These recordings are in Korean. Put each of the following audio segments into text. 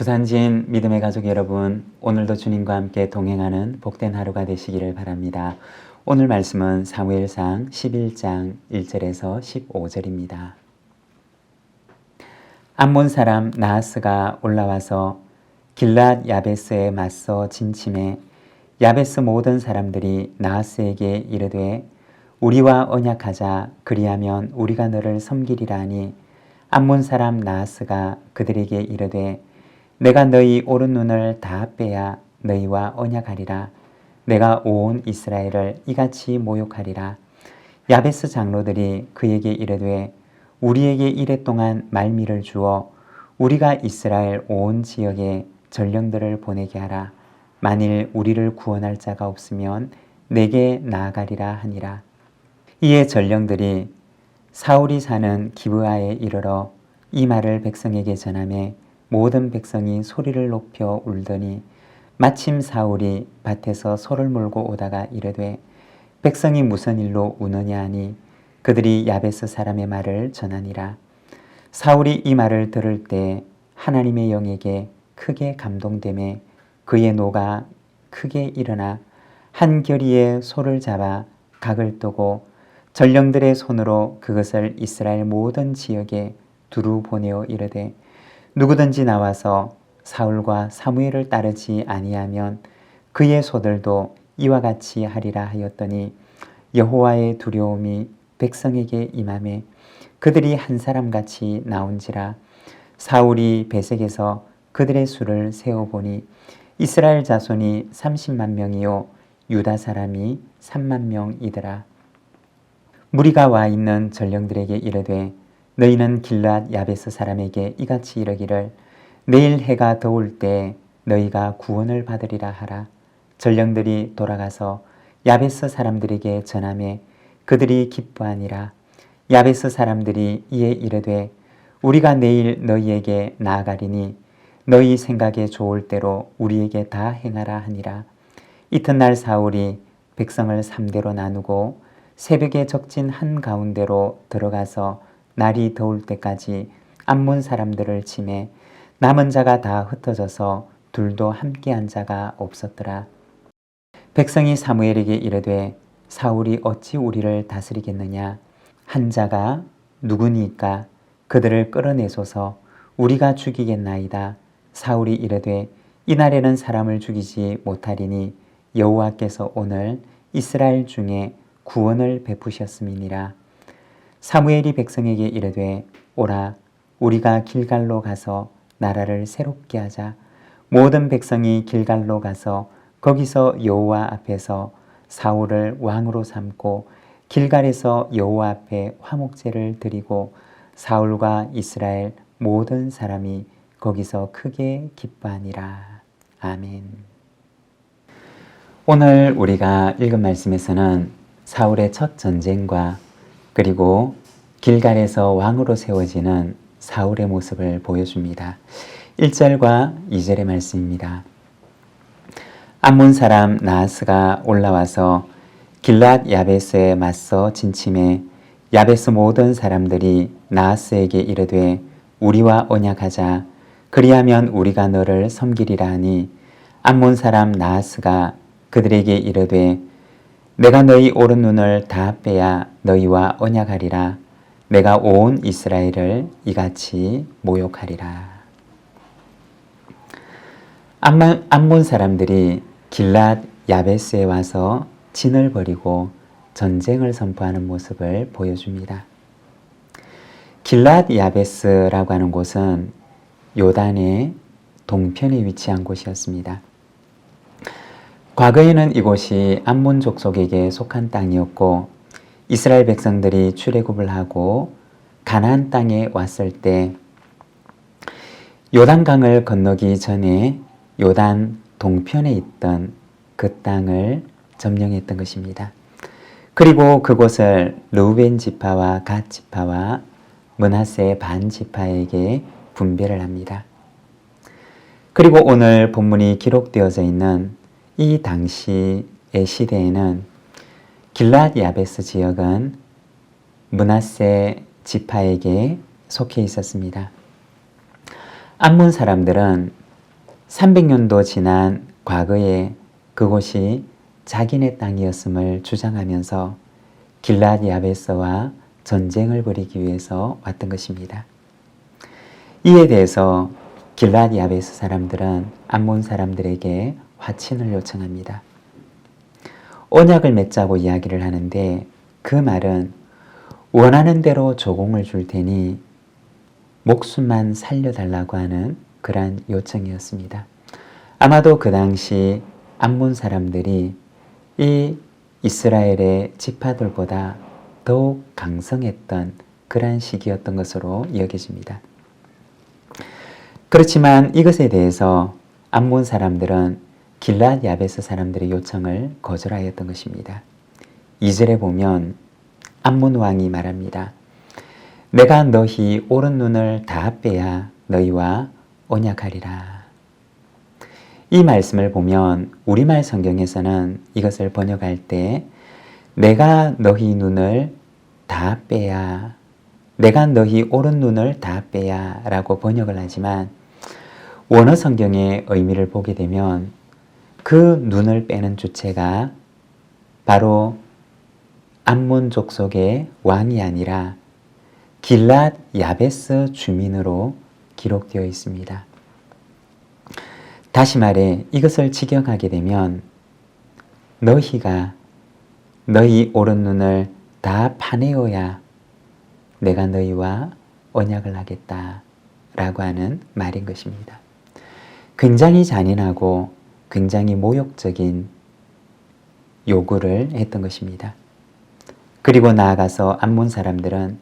부산진 믿음의 가족 여러분, 오늘도 주님과 함께 동행하는 복된 하루가 되시기를 바랍니다. 오늘 말씀은 사무엘상 11장 1절에서 15절입니다. 암몬 사람 나하스가 올라와서 길랏 야베스에 맞서 진침해 야베스 모든 사람들이 나하스에게 이르되 우리와 언약하자. 그리하면 우리가 너를 섬기리라 하니 암몬 사람 나하스가 그들에게 이르되 내가 너희 오른 눈을 다 빼야 너희와 언약하리라. 내가 온 이스라엘을 이같이 모욕하리라. 야베스 장로들이 그에게 이르되 우리에게 이랫동안 말미를 주어 우리가 이스라엘 온 지역에 전령들을 보내게 하라 만일 우리를 구원할 자가 없으면 내게 나아가리라 하니라. 이에 전령들이 사울이 사는 기브아에 이르러 이 말을 백성에게 전하매 모든 백성이 소리를 높여 울더니 마침 사울이 밭에서 소를 몰고 오다가 이르되 백성이 무슨 일로 우느냐 하니 그들이 야베스 사람의 말을 전하니라. 사울이 이 말을 들을 때 하나님의 영에게 크게 감동됨에 그의 노가 크게 일어나 한 결의에 소를 잡아 각을 뜨고 전령들의 손으로 그것을 이스라엘 모든 지역에 두루 보내어 이르되 누구든지 나와서 사울과 사무엘을 따르지 아니하면 그의 소들도 이와 같이 하리라 하였더니 여호와의 두려움이 백성에게 임함에 그들이 한 사람 같이 나온지라. 사울이 베색에서 그들의 수를 세어 보니 이스라엘 자손이 30만 명이요 유다 사람이 3만 명이더라 무리가 와 있는 전령들에게 이르되 너희는 길랏 야베스 사람에게 이같이 이르기를 내일 해가 더울 때 너희가 구원을 받으리라 하라. 전령들이 돌아가서 야베스 사람들에게 전함에 그들이 기뻐하니라. 야베스 사람들이 이에 이르되 우리가 내일 너희에게 나아가리니 너희 생각에 좋을 대로 우리에게 다 행하라 하니라. 이튿날 사울이 백성을 삼대로 나누고 새벽에 적진 한 가운데로 들어가서 날이 더울 때까지 암몬 사람들을 치매 남은 자가 다 흩어져서 둘도 함께 한 자가 없었더라. 백성이 사무엘에게 이르되 사울이 어찌 우리를 다스리겠느냐 한 자가 누구니까 그들을 끌어내소서 우리가 죽이겠나이다. 사울이 이르되 이날에는 사람을 죽이지 못하리니 여호와께서 오늘 이스라엘 중에 구원을 베푸셨음이니라. 사무엘이 백성에게 이르되 오라 우리가 길갈로 가서 나라를 새롭게 하자 모든 백성이 길갈로 가서 거기서 여호와 앞에서 사울을 왕으로 삼고 길갈에서 여호와 앞에 화목제를 드리고 사울과 이스라엘 모든 사람이 거기서 크게 기뻐하니라. 아멘. 오늘 우리가 읽은 말씀에서는 사울의 첫 전쟁과 그리고 길갈에서 왕으로 세워지는 사울의 모습을 보여줍니다. 1절과 2절의 말씀입니다. 암몬 사람 나하스가 올라와서 길랏 야베스에 맞서 진침해 야베스 모든 사람들이 나하스에게 이르되 우리와 언약하자 그리하면 우리가 너를 섬기리라 하니 암몬 사람 나하스가 그들에게 이르되 내가 너희 오른 눈을 다 빼야 너희와 언약하리라. 내가 온 이스라엘을 이같이 모욕하리라. 암몬, 암몬 사람들이 길랏 야베스에 와서 진을 버리고 전쟁을 선포하는 모습을 보여줍니다. 길랏 야베스라고 하는 곳은 요단의 동편에 위치한 곳이었습니다. 과거에는 이곳이 암몬 족속에게 속한 땅이었고 이스라엘 백성들이 출애굽을 하고 가나안 땅에 왔을 때 요단강을 건너기 전에 요단 동편에 있던 그 땅을 점령했던 것입니다. 그리고 그곳을 루벤 지파와 갓 지파와 문하세 반 지파에게 분배를 합니다. 그리고 오늘 본문이 기록되어져 있는 이 당시의 시대에는 길랏 야베스 지역은 문하세 지파에게 속해 있었습니다. 암몬 사람들은 300년도 지난 과거에 그곳이 자기네 땅이었음을 주장하면서 길랏 야베스와 전쟁을 벌이기 위해서 왔던 것입니다. 이에 대해서 길랏 야베스 사람들은 암몬 사람들에게 화친을 요청합니다. 언약을 맺자고 이야기를 하는데 그 말은 원하는 대로 조공을 줄 테니 목숨만 살려달라고 하는 그러한 요청이었습니다. 아마도 그 당시 암몬 사람들이 이 이스라엘의 지파들보다 더욱 강성했던 그러한 시기였던 것으로 여겨집니다. 그렇지만 이것에 대해서 암몬 사람들은 길랏 야베스 사람들의 요청을 거절하였던 것입니다. 2절에 보면 암몬 왕이 말합니다. 내가 너희 오른 눈을 다 빼야 너희와 언약하리라. 이 말씀을 보면 우리말 성경에서는 이것을 번역할 때 내가 너희 눈을 다 빼야 내가 너희 오른 눈을 다 빼야 라고 번역을 하지만 원어 성경의 의미를 보게 되면 그 눈을 빼는 주체가 바로 암몬 족 속의 왕이 아니라 길랏 야베스 주민으로 기록되어 있습니다. 다시 말해 이것을 직역하게 되면 너희가 너희 오른 눈을 다 파내어야 내가 너희와 언약을 하겠다 라고 하는 말인 것입니다. 굉장히 잔인하고 굉장히 모욕적인 요구를 했던 것입니다. 그리고 나아가서 암몬 사람들은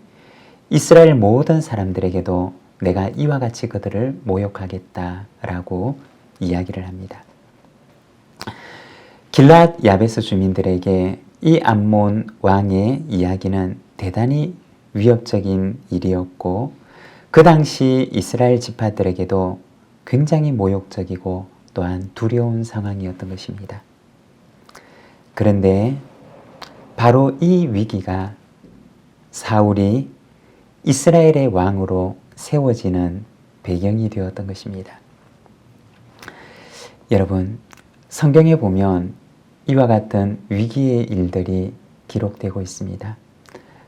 이스라엘 모든 사람들에게도 내가 이와 같이 그들을 모욕하겠다라고 이야기를 합니다. 길랏 야베스 주민들에게 이 암몬 왕의 이야기는 대단히 위협적인 일이었고 그 당시 이스라엘 지파들에게도 굉장히 모욕적이고 또한 두려운 상황이었던 것입니다. 그런데 바로 이 위기가 사울이 이스라엘의 왕으로 세워지는 배경이 되었던 것입니다. 여러분, 성경에 보면 이와 같은 위기의 일들이 기록되고 있습니다.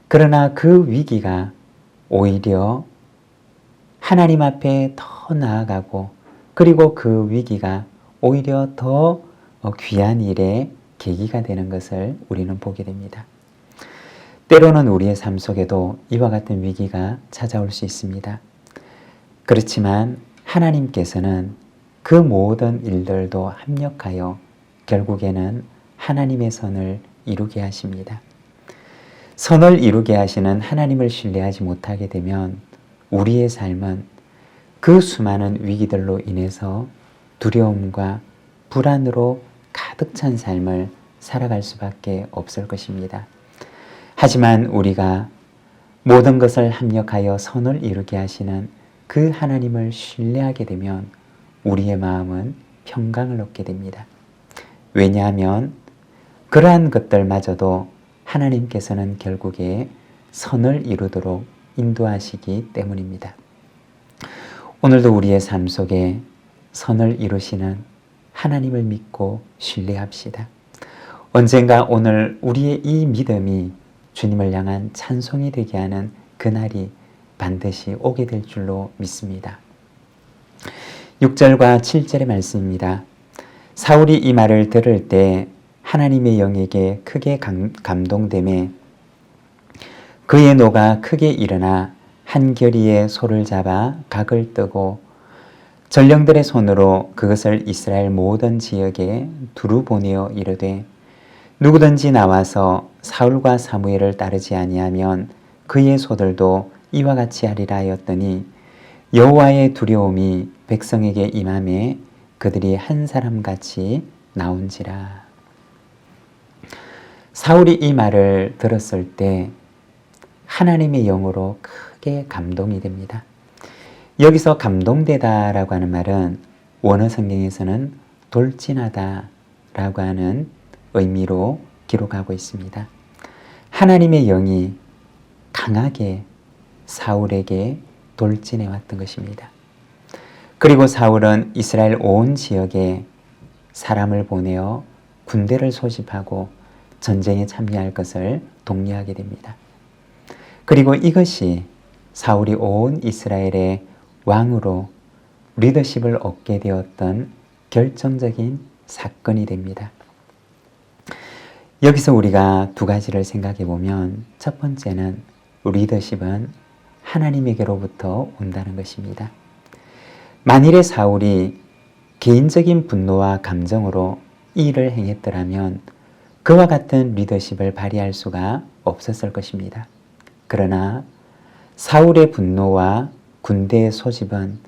그러나 그 위기가 오히려 하나님 앞에 더 나아가고 그리고 그 위기가 오히려 더 귀한 일의 계기가 되는 것을 우리는 보게 됩니다. 때로는 우리의 삶 속에도 이와 같은 위기가 찾아올 수 있습니다. 그렇지만 하나님께서는 그 모든 일들도 합력하여 결국에는 하나님의 선을 이루게 하십니다. 선을 이루게 하시는 하나님을 신뢰하지 못하게 되면 우리의 삶은 그 수많은 위기들로 인해서 두려움과 불안으로 가득 찬 삶을 살아갈 수밖에 없을 것입니다. 하지만 우리가 모든 것을 합력하여 선을 이루게 하시는 그 하나님을 신뢰하게 되면 우리의 마음은 평강을 얻게 됩니다. 왜냐하면 그러한 것들마저도 하나님께서는 결국에 선을 이루도록 인도하시기 때문입니다. 오늘도 우리의 삶 속에 선을 이루시는 하나님을 믿고 신뢰합시다. 언젠가 오늘 우리의 이 믿음이 주님을 향한 찬송이 되게 하는 그날이 반드시 오게 될 줄로 믿습니다. 6절과 7절의 말씀입니다. 사울이 이 말을 들을 때 하나님의 영에게 크게 감동됨에 그의 노가 크게 일어나 한 결의의 소를 잡아 각을 뜨고 전령들의 손으로 그것을 이스라엘 모든 지역에 두루 보내어 이르되 누구든지 나와서 사울과 사무엘을 따르지 아니하면 그의 소들도 이와 같이 하리라 하였더니 여호와의 두려움이 백성에게 임함에 그들이 한 사람 같이 나온지라. 사울이 이 말을 들었을 때 하나님의 영으로 크게 감동이 됩니다. 여기서 감동되다라고 하는 말은 원어 성경에서는 돌진하다라고 하는 의미로 기록하고 있습니다. 하나님의 영이 강하게 사울에게 돌진해 왔던 것입니다. 그리고 사울은 이스라엘 온 지역에 사람을 보내어 군대를 소집하고 전쟁에 참여할 것을 독려하게 됩니다. 그리고 이것이 사울이 온 이스라엘의 왕으로 리더십을 얻게 되었던 결정적인 사건이 됩니다. 여기서 우리가 두 가지를 생각해 보면 첫 번째는 리더십은 하나님에게로부터 온다는 것입니다. 만일에 사울이 개인적인 분노와 감정으로 이 일을 행했더라면 그와 같은 리더십을 발휘할 수가 없었을 것입니다. 그러나 사울의 분노와 군대의 소집은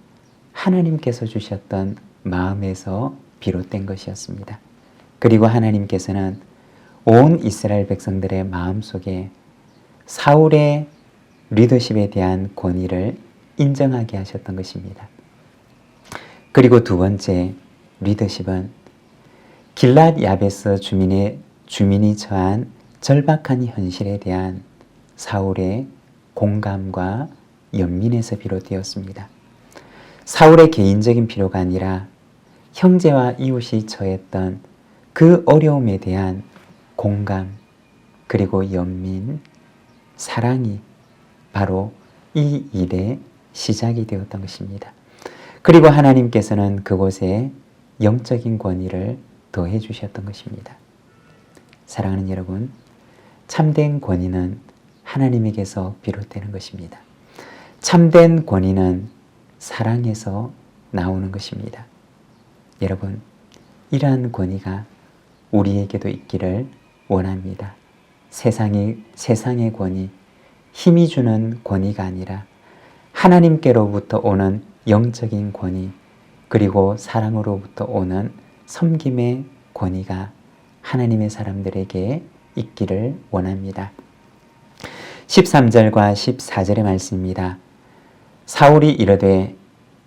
하나님께서 주셨던 마음에서 비롯된 것이었습니다. 그리고 하나님께서는 온 이스라엘 백성들의 마음 속에 사울의 리더십에 대한 권위를 인정하게 하셨던 것입니다. 그리고 두 번째 리더십은 길랏 야베스 주민의 주민이 처한 절박한 현실에 대한 사울의 공감과 연민에서 비롯되었습니다. 사울의 개인적인 필요가 아니라 형제와 이웃이 처했던 그 어려움에 대한 공감 그리고 연민, 사랑이 바로 이 일의 시작이 되었던 것입니다. 그리고 하나님께서는 그곳에 영적인 권위를 더해 주셨던 것입니다. 사랑하는 여러분, 참된 권위는 하나님에게서 비롯되는 것입니다. 참된 권위는 사랑에서 나오는 것입니다. 여러분, 이러한 권위가 우리에게도 있기를 원합니다. 세상의, 세상의 권위, 힘이 주는 권위가 아니라 하나님께로부터 오는 영적인 권위, 그리고 사랑으로부터 오는 섬김의 권위가 하나님의 사람들에게 있기를 원합니다. 13절과 14절의 말씀입니다. 사울이 이르되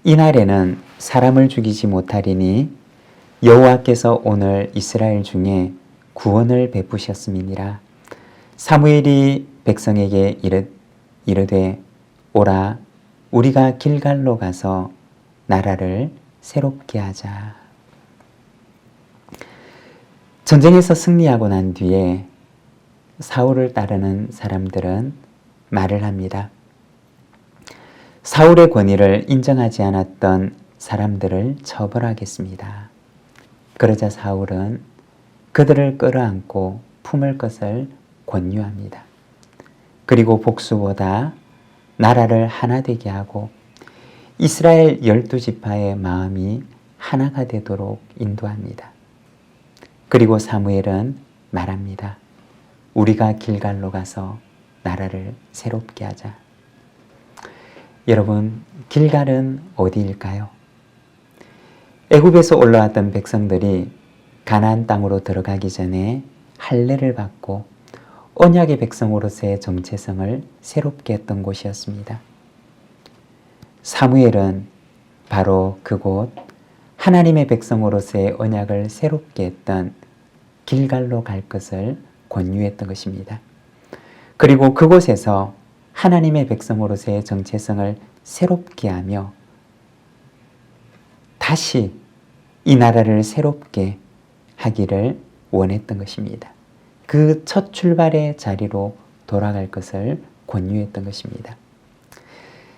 이날에는 사람을 죽이지 못하리니 여호와께서 오늘 이스라엘 중에 구원을 베푸셨음이니라. 사무엘이 백성에게 이르, 이르되 오라 우리가 길갈로 가서 나라를 새롭게 하자. 전쟁에서 승리하고 난 뒤에 사울을 따르는 사람들은 말을 합니다. 사울의 권위를 인정하지 않았던 사람들을 처벌하겠습니다. 그러자 사울은 그들을 끌어안고 품을 것을 권유합니다. 그리고 복수보다 나라를 하나 되게 하고 이스라엘 열두 지파의 마음이 하나가 되도록 인도합니다. 그리고 사무엘은 말합니다. 우리가 길갈로 가서 나라를 새롭게 하자. 여러분, 길갈은 어디일까요? 애굽에서 올라왔던 백성들이 가나안 땅으로 들어가기 전에 할례를 받고 언약의 백성으로서의 정체성을 새롭게 했던 곳이었습니다. 사무엘은 바로 그곳 하나님의 백성으로서의 언약을 새롭게 했던 길갈로 갈 것을 권유했던 것입니다. 그리고 그곳에서 하나님의 백성으로서의 정체성을 새롭게 하며 다시 이 나라를 새롭게 하기를 원했던 것입니다. 그 첫 출발의 자리로 돌아갈 것을 권유했던 것입니다.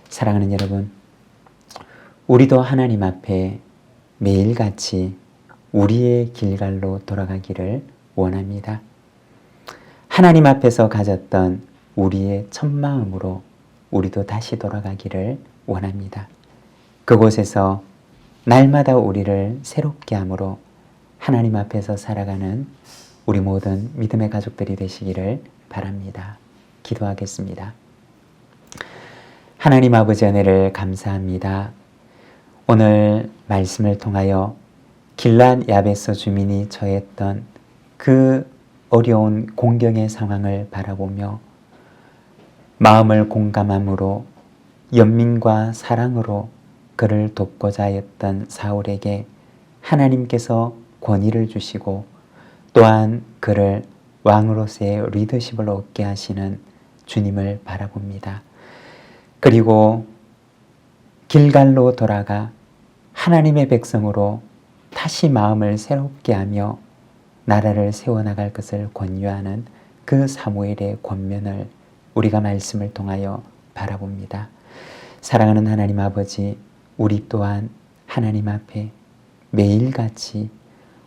사랑하는 여러분, 우리도 하나님 앞에 매일같이 우리의 길갈로 돌아가기를 원합니다. 하나님 앞에서 가졌던 우리의 첫 마음으로 우리도 다시 돌아가기를 원합니다. 그곳에서 날마다 우리를 새롭게 함으로 하나님 앞에서 살아가는 우리 모든 믿음의 가족들이 되시기를 바랍니다. 기도하겠습니다. 하나님 아버지 은혜를 감사합니다. 오늘 말씀을 통하여 길란 야베스 주민이 처했던 그 어려운 공경의 상황을 바라보며 마음을 공감함으로 연민과 사랑으로 그를 돕고자 했던 사울에게 하나님께서 권위를 주시고 또한 그를 왕으로서의 리더십을 얻게 하시는 주님을 바라봅니다. 그리고 길갈로 돌아가 하나님의 백성으로 다시 마음을 새롭게 하며 나라를 세워나갈 것을 권유하는 그 사무엘의 권면을 우리가 말씀을 통하여 바라봅니다. 사랑하는 하나님 아버지, 우리 또한 하나님 앞에 매일같이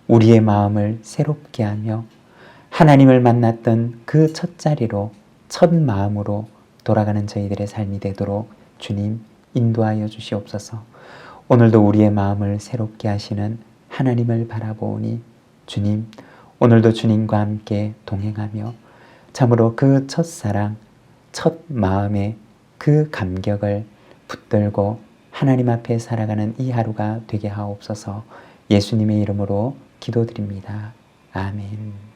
우리의 마음을 새롭게 하며 하나님을 만났던 그 첫 자리로 첫 마음으로 돌아가는 저희들의 삶이 되도록 주님 인도하여 주시옵소서. 오늘도 우리의 마음을 새롭게 하시는 하나님을 바라보니 주님 오늘도 주님과 함께 동행하며 참으로 그 첫사랑, 첫 마음의 그 감격을 붙들고 하나님 앞에 살아가는 이 하루가 되게 하옵소서 예수님의 이름으로 기도드립니다. 아멘.